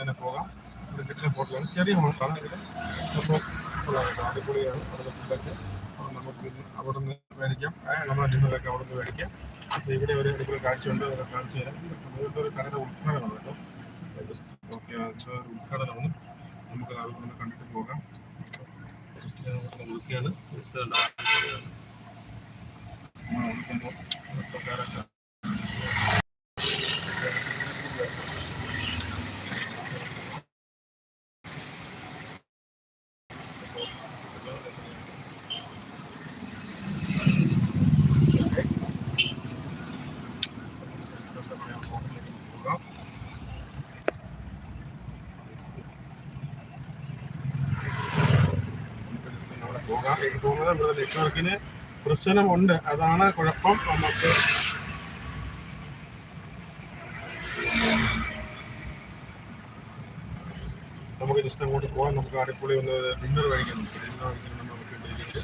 തന്നെ പോകാം. ഇവിടെ കിട്ടുന്ന ഹോട്ടലാണ് ചെറിയ സംഭവം അടിപൊളിയാണ്. അവിടെ ഫുഡൊക്കെ നമുക്ക് അവിടെ നിന്ന് മേടിക്കാം. നമ്മുടെ ഡിന്നറൊക്കെ അവിടെ നിന്ന് മേടിക്കാം. അപ്പോൾ ഇവിടെ ഒരു അടിപൊളി കാഴ്ചയുണ്ട്. അതൊക്കെ കാണിച്ചു തരാം. സമയത്ത് ഒരു കടയുടെ ഉദ്ഘാടനമാണ് കേട്ടോ. ഓക്കെ അതിന്റെ ഒരു ഉദ്ഘാടനമാണ്. നമുക്ക് അത് ഒന്ന് കണ്ടിട്ട് പോകാം. ജസ്റ്റ് ഞാൻ ഇവിടെ നോക്കിയാണ്. ജസ്റ്റ് അടിപൊളിയാണ് ആൾക്കാരൊക്കെ പോകാം ഇവിടെ നെറ്റ്വർക്കിന് പ്രശ്നമുണ്ട്. അതാണ് കുഴപ്പം. നമുക്ക് നമുക്ക് ജസ്റ്റ് അങ്ങോട്ട് പോകാം. നമുക്ക് അടിപൊളി ഒന്ന് ഡിന്നർ കഴിക്കാം. നമുക്ക് ഡിന്നർ കഴിക്കണം നമുക്ക്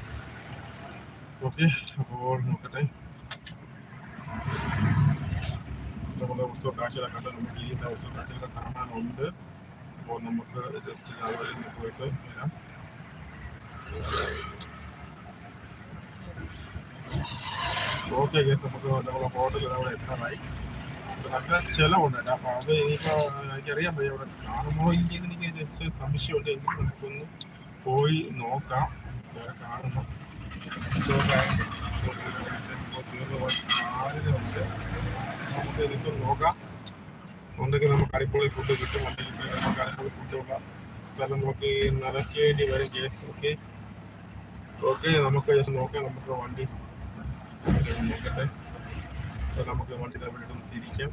ഓക്കെ. അപ്പോൾ നോക്കട്ടെ. നമ്മുടെ ഉത്സവ കാഴ്ചകളൊക്കെ നമുക്ക് ഈ ഉത്സവ കാഴ്ചയിലൊക്കെ കാണാനുണ്ട്. അപ്പോൾ നമുക്ക് ജസ്റ്റ് ഒന്ന് പോയിട്ട് വരാം. ഓക്കെ കേസ് നമുക്ക് നമ്മുടെ ഹോട്ടലിൽ അവിടെ എത്താറായി. നല്ല ചിലവുണ്ട് കേട്ടോ. അപ്പൊ അത് ഇനിയിപ്പോൾ എനിക്കറിയാൻ വയ്യ അവിടെ കാണുമോ ഇല്ലെങ്കിൽ എനിക്ക് ജസ്റ്റ് സംശയമുണ്ട്. എനിക്ക് നമുക്കൊന്ന് പോയി നോക്കാം. വേറെ സാധ്യതയുണ്ട് നമുക്ക് ഇതൊക്കെ നോക്കാം. ഉണ്ടെങ്കിൽ നമുക്ക് അടിപൊളി ഫുഡ് കിട്ടും. അല്ലെങ്കിൽ നമുക്ക് അടിപൊളി നോക്കാം. സ്ഥലം നോക്കി നിറയ്ക്കേണ്ടി വരും. കേസ് ഓക്കെ ഓക്കെ നമുക്ക് ജസ്റ്റ് നോക്കാം. നമുക്ക് വണ്ടി നോക്കട്ടെ. സോ നമുക്ക് വണ്ടി വീണ്ടും തിരിക്കാം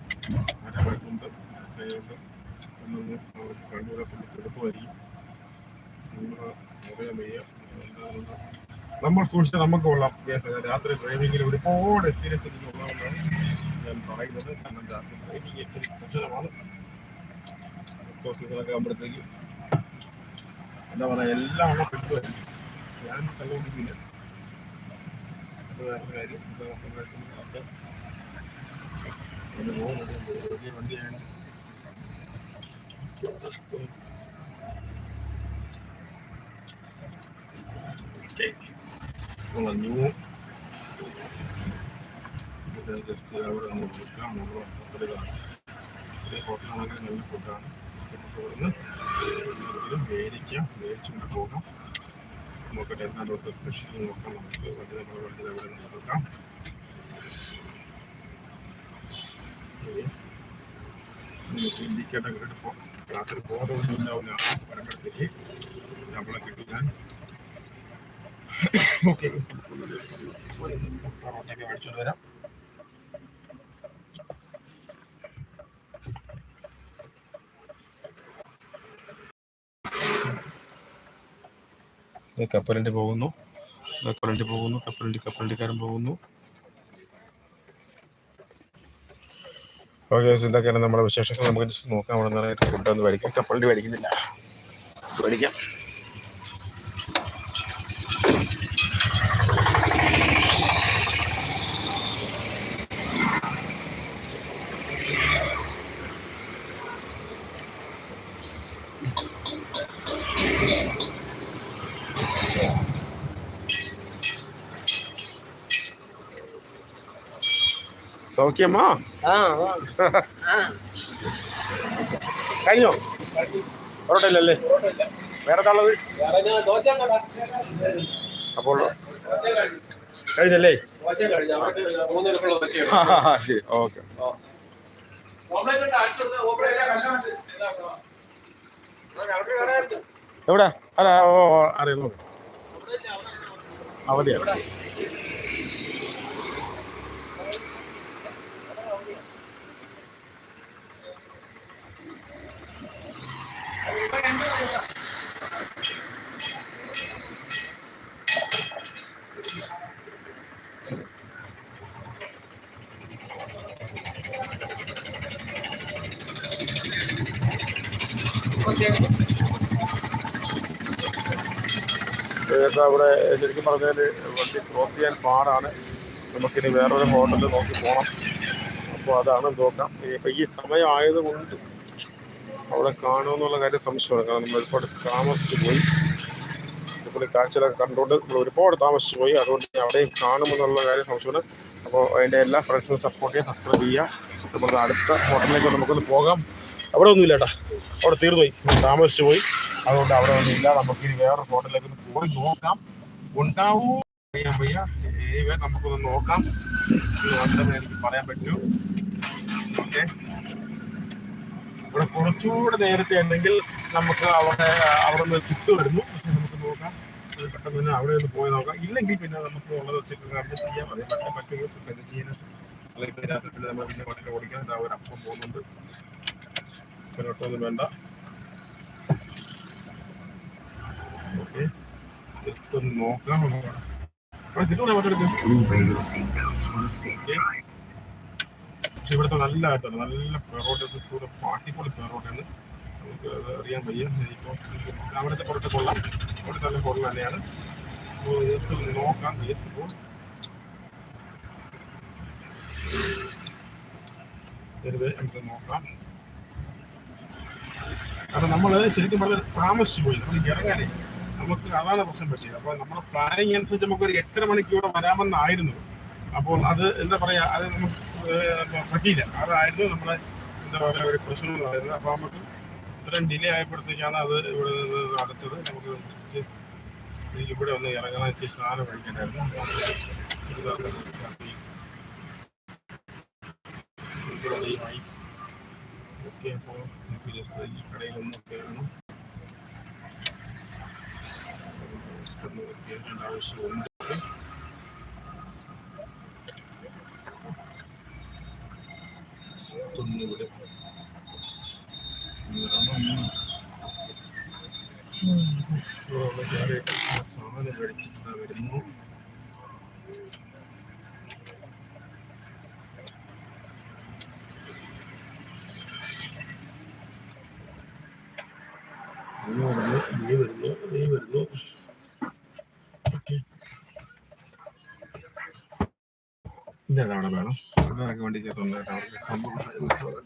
മരമുണ്ട് അതുകൊണ്ട് ഒന്നൊന്ന് കണ്ണൂരൊക്കെ എളുപ്പമായിരിക്കും നമ്മൾ സൂക്ഷിച്ചാൽ നമുക്ക് കൊള്ളാം. കേസ് രാത്രി ഡ്രൈവിങ്ങിൽ ഒരുപാട് എക്സ്പീരിയൻസ് എനിക്ക് ഉള്ളതുകൊണ്ടാണ് ഞാൻ പറയുന്നത്. കാരണം രാത്രി ഡ്രൈവിംഗ് ഇത്തിരി പ്രശ്നമാണ് സീസണൊക്കെ ആകുമ്പോഴത്തേക്ക് എന്താ പറയുക എല്ലാം ഉള്ള പെട്ടുമായിരിക്കും ഞാൻ കണ്ടുകൊണ്ടിരിക്കില്ല കാര്യം വണ്ടിയാണ് ന്യൂ ജസ്റ്റ് അവിടെ ഒന്ന് കൊടുക്കാം നമ്മൾ ഹോട്ടലുകളാണ് ഹോട്ടലാണെങ്കിൽ നല്ല ഫുഡാണ് നമുക്ക് ഇവിടുന്ന് മേടിക്കാം മേടിച്ചുകൊണ്ട് പോകാം നോക്കട്ടെ ഇവിടുത്തെ സ്പെഷ്യൽ നോക്കാം നമുക്ക് വണ്ടി നമ്മുടെ വണ്ടി അവിടെ നിന്ന് നോക്കാം ഇൻഡിക്കേറ്റർ ഇട്ട് പോ രാത്രി ബോധമൊന്നും ഉണ്ടാവില്ല വരുമ്പോഴത്തേക്ക് നമ്മളെ കിട്ടിയാൽ ഓക്കെ പൊറോട്ടയൊക്കെ മേടിച്ചോണ്ട് വരാം കപ്പലണ്ടി പോകുന്നു. കപ്പലണ്ടി പോകുന്നു. കപ്പലണ്ടി കപ്പലണ്ടിക്കാരൻ പോകുന്നു. ഓക്കെ ഇതൊക്കെയാണ് നമ്മുടെ വിശേഷങ്ങൾ. നമുക്ക് നോക്കാം. അവിടെ നിന്നായിട്ട് ഫുഡ് ഒന്ന് മേടിക്കാം കപ്പലണ്ടി മേടിക്കുന്നില്ല. മേടിക്കാം. സൗഖ്യമാ? കഴിഞ്ഞോ? പൊറോട്ട ഇല്ലല്ലേ വേറെ തള്ളത് അപ്പോൾ കഴിഞ്ഞല്ലേ? ശരി ഓക്കെ. എവിടെ? അല്ല ഓ, അറിയുന്നു. അവധിയാണ്. അവിടെ ശരിക്കും പറഞ്ഞാൽ വണ്ടി ക്രോസ് ചെയ്യാൻ പാടാണ്. നമുക്കിനി വേറൊരു ഹോട്ടലിൽ നോക്കി പോകണം അപ്പോൾ അതാണ് നോക്കാം. ഇപ്പം ഈ സമയം ആയതുകൊണ്ട് അവിടെ കാണുമെന്നുള്ള കാര്യം സംശയമാണ്. കാരണം നമ്മൾ ഒരുപാട് താമസിച്ചു പോയി. പുള്ളി കാഴ്ചകളൊക്കെ കണ്ടുകൊണ്ട് നമ്മൾ ഒരുപാട് താമസിച്ചു പോയി. അതുകൊണ്ട് അവിടെയും കാണുമെന്നുള്ള കാര്യം സംശയമാണ്. അപ്പോൾ അതിന്റെ എല്ലാ ഫ്രണ്ട്സിനും സപ്പോർട്ട് ചെയ്യുക സബ്സ്ക്രൈബ് ചെയ്യുക. നമുക്ക് അടുത്ത ഹോട്ടലിലേക്ക് നമുക്കൊന്ന് പോകാം. അവിടെ ഒന്നുമില്ല കേട്ടോ. അവിടെ തീർന്നു പോയി. താമസിച്ചു പോയി. അതുകൊണ്ട് അവിടെ ഒന്നുമില്ല. നമുക്ക് ഇനി വേറെ ഹോട്ടലിലേക്ക് ഒന്ന് പോയി നോക്കാം. ഉണ്ടാവൂ. അറിയാൻ വയ്യ. നമുക്കൊന്ന് നോക്കാം. എനിക്ക് പറയാൻ പറ്റൂ. ഓക്കെ ഇവിടെ കുറച്ചുകൂടെ നേരത്തെ ഉണ്ടെങ്കിൽ നമുക്ക് അവിടെ അവിടെ നിന്ന് കിട്ടുമായിരുന്നു പക്ഷെ നമുക്ക് നോക്കാം. പെട്ടെന്ന് തന്നെ അവിടെ ഒന്ന് പോയി നോക്കാം. ഇല്ലെങ്കിൽ പിന്നെ നമുക്ക് ഉള്ളത് വെച്ചിട്ട് കാര്യം ചെയ്യാം. അതേ പറ്റും മറ്റു ദിവസം എന്ത് ചെയ്യാൻ അല്ലെങ്കിൽ രാത്രി പിന്നെ നമ്മൾ പിന്നെ വണ്ടി ഓടിക്കാൻ എന്താ ഒരു അപ്പം പോകുന്നുണ്ട്. പിന്നെ ഒട്ടൊന്നും വേണ്ട. ഓക്കെ. ജസ്റ്റ് ഒന്ന് നോക്കാം. നമുക്ക് അവിടെ ഓക്കെ. പക്ഷെ ഇവിടുത്തെ നല്ല ആയിട്ടാണ്. നല്ല പേറോട്ട് സൂടെ പാട്ടിപ്പൊളി പേറോട്ടാണ് നമുക്ക് അത് അറിയാൻ വയ്യ. ഇപ്പോൾ അവിടുത്തെ പുറത്തെ കൊള്ളാം. അവിടുത്തെ നല്ല കൊള്ളം തന്നെയാണ്. അപ്പോൾ ജസ്റ്റ് ഒന്ന് നോക്കാം. നമുക്ക് നോക്കാം. കാരണം നമ്മൾ ശരിക്കും പറഞ്ഞാൽ താമസിച്ചു പോയി. നമ്മൾ ഇറങ്ങാനേ. നമുക്ക് അതാണ് പ്രശ്നം പറ്റിയത് അപ്പോൾ നമ്മുടെ പ്ലാനിങ് അനുസരിച്ച് നമുക്ക് ഒരു എട്ടര മണിക്ക് ഇവിടെ വരാമെന്നായിരുന്നു. അപ്പോൾ അത് എന്താ പറയാ? അത് നമുക്ക് പറ്റിയില്ല. അതായിരുന്നു നമ്മളെ എന്താ പറയുക ഒരു പ്രശ്നം എന്ന് പറയുന്നത് അപ്പോൾ നമുക്ക് ഇത്രയും ഡിലേ ആയപ്പോഴത്തേക്കാണ് അത് ഇവിടെ നിന്ന് അടുത്തത് നമുക്ക് തിരിച്ച് എനിക്ക് ഇവിടെ ഒന്ന് ഇറങ്ങാൻ ഇച്ചിരി സ്നാനം കഴിക്കണ്ടായിരുന്നു. ആവശ്യമുണ്ട് ജസ്റ്റ് ഒന്ന് ഇവിടെ ഇറങ്ങണം. ഇവിടെ കയറിയിട്ട് സാധനം മേടിച്ചിട്ട് വരുന്നു വരുന്നു നീ വരുന്നു നീ വരുന്നു ഇതാണ് അവിടെ വേണം പിള്ളേരൊക്കെ വണ്ടി കയറുന്നുണ്ട് കേട്ടോ. അവർക്ക് സംഭവം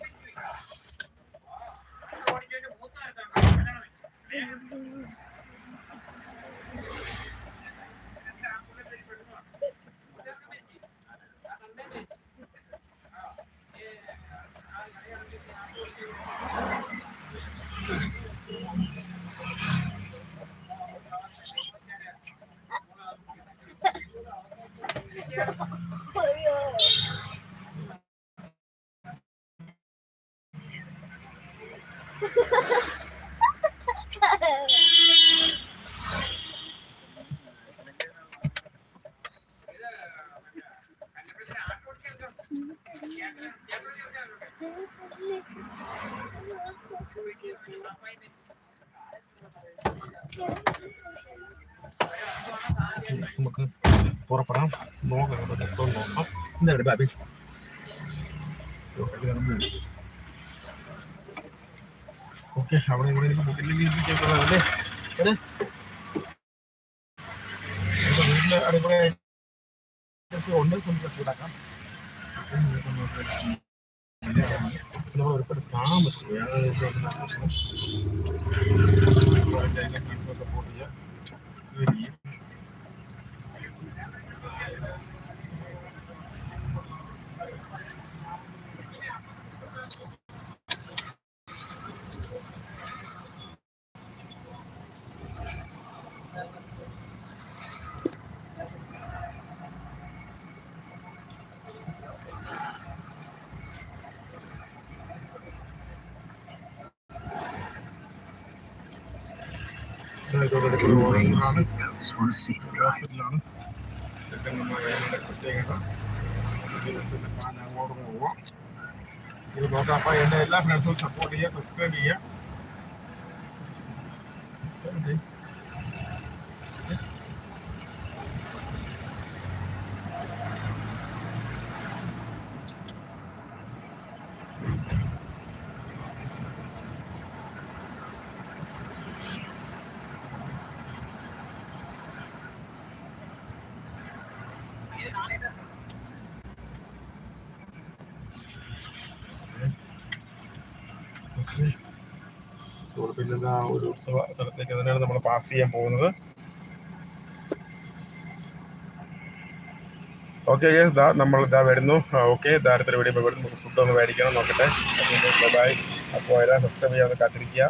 നമുക്ക് പുറപ്പെടാം. നോക്കാം മൊത്തം നോക്കാം എന്താണ് ബാബി. ഓക്കെ അവിടെ ഇവിടെ വീട്ടിലേക്ക് നമ്മുടെ വീട്ടിൽ അടിപൊളിയായിട്ട് ഉണ്ട്. നമുക്ക് ചൂടാക്കാം. നമ്മൾ ഒരുപാട് താമസിച്ചു പ്രശ്നം സപ്പോർട്ട് ചെയ്യുക ഹോസ്പിറ്റലാണ് ഹോസ്പിറ്റലാണ് പ്രത്യേകത. അങ്ങോട്ട് പോവാം. ഇത് നോക്കാം. എന്റെ എല്ലാ ഫ്രണ്ട്സും സപ്പോർട്ട് ചെയ്യുക സബ്സ്ക്രൈബ് ചെയ്യുക. പിന്നെ ആ ഒരു ഉത്സവ സ്ഥലത്തേക്ക് തന്നെയാണ് നമ്മൾ പാസ് ചെയ്യാൻ പോകുന്നത്. ഓക്കെ യെസ് ദാ നമ്മൾ ഇതാ വരുന്നു. ഓക്കെ ദാരത്തിൽ വീഡിയോ ഫുഡ് ഒന്ന് മേടിക്കണം നോക്കട്ടെ. ബൈ അപ്പോൾ എല്ലാം സബ്സ്ക്രൈബ് ചെയ്യാൻ കാത്തിരിക്കുക.